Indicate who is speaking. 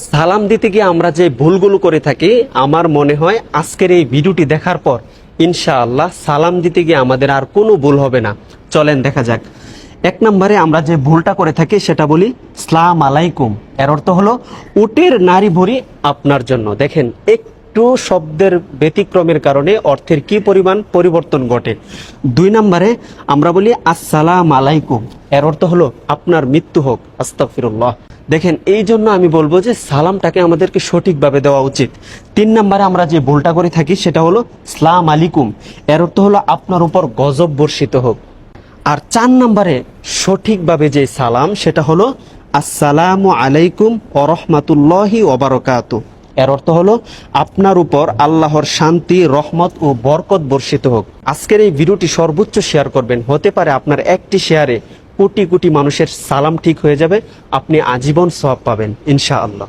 Speaker 1: সালাম দিতে গিয়ে আমরা যে ভুলগুলো করে থাকি, আমার মনে হয় আজকের এই ভিডিওটি দেখার পর, ইনশাআল্লাহ সালাম দিতে গিয়ে আমাদের আর কোনো ভুল হবে না। চলেন দেখা যাক। এক নম্বরে আমরা যে ভুলটা করে থাকি, সেটা বলি, সালাম আলাইকুম। এর অর্থ হলো, উটের নারী ভরি আপনার জন্য। দেখেন একটু শব্দের ব্যতিক্রমের কারণে অর্থের কি পরিমাণ পরিবর্তন ঘটে? দুই নম্বরে আমরা বলি, আসসালাম আলাইকুম। এর অর্থ হলো, আপনার মৃত্যু হোক। আস্তাগফিরুল্লাহ। দেখেন, এই জন্য আমি বলব যে সালামটাকে আমাদেরকে সঠিকভাবে দেওয়া উচিত। তিন নম্বরে আমরা যে ভুলটা করে থাকি, সেটা হলো, সালাম আলাইকুম। এর অর্থ হলো, আপনার উপর গজব বর্ষিত হোক। আর চার নম্বরে সঠিকভাবে যে সালাম, সেটা হলো, আসসালামু আলাইকুম ওরহমাতুল্লাহি ওবারকাত এর অর্থ হলো, আপনার উপর আল্লাহর শান্তি, রহমত ও বরকত বর্ষিত হোক। আজকের এই ভিডিওটি সর্বোচ্চ শেয়ার করবেন। হতে পারে আপনার একটি শেয়ারে কোটি কোটি মানুষের সালাম ঠিক হয়ে যাবে, আপনি আজীবন সব পাবেন, ইনশাআল্লাহ।